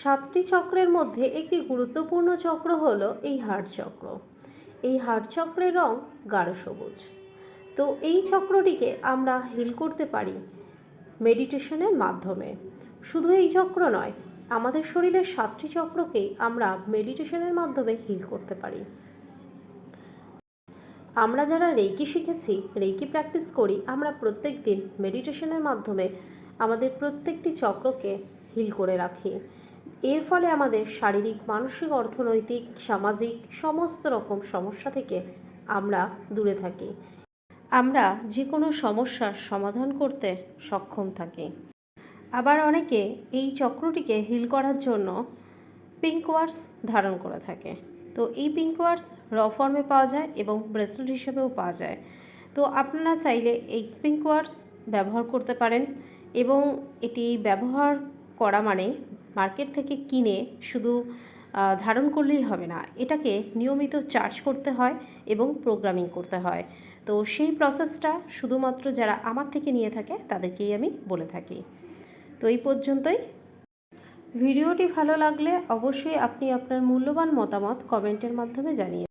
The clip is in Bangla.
সাতটি চক্রের মধ্যে একটি গুরুত্বপূর্ণ চক্র হল এই হার্ট চক্র। এই হার্ট চক্রের রং গাঢ় সবুজ। তো এই চক্রটিকে আমরা হিল করতে পারি মেডিটেশনের মাধ্যমে। শুধু এই চক্র নয়, আমাদের শরীরের সাতটি চক্রকেই আমরা মেডিটেশনের মাধ্যমে হিল করতে পারি। আমরা যারা রেইকি শিখেছি রেইকি প্র্যাকটিস করি, আমরা প্রত্যেক দিন মেডিটেশনের মাধ্যমে আমাদের প্রত্যেকটি চক্রকে হিল করে রাখি। এর ফলে আমাদের শারীরিক, মানসিক, অর্থনৈতিক, সামাজিক সমস্ত রকম সমস্যা থেকে আমরা দূরে থাকি। আমরা যে কোনো সমস্যার সমাধান করতে সক্ষম থাকি। আবার অনেকে এই চক্রটিকে হিল করার জন্য পিঙ্ক ওয়ার্স ধারণ করে থাকে। তো এই পিঙ্ক ওয়ার্স র ফর্মে পাওয়া যায় এবং ব্রেসলেট হিসেবেও পাওয়া যায়। তো আপনারা চাইলে এই পিঙ্ক ওয়ার্স ব্যবহার করতে পারেন এবং এটি ব্যবহার করা মানে মার্কেট থেকে কিনে শুধু ধারণ করলেই হবে না, এটাকে নিয়মিত চার্জ করতে হয় এবং প্রোগ্রামিং করতে হয়। তো সেই প্রসেসটা শুধুমাত্র যারা আমার থেকে নিয়ে থাকে, তাদেরকেই আমি বলে থাকি। তো এই পর্যন্তই। ভিডিওটি ভালো লাগলে অবশ্যই আপনি আপনার মূল্যবান মতামত কমেন্টের মাধ্যমে জানিয়ে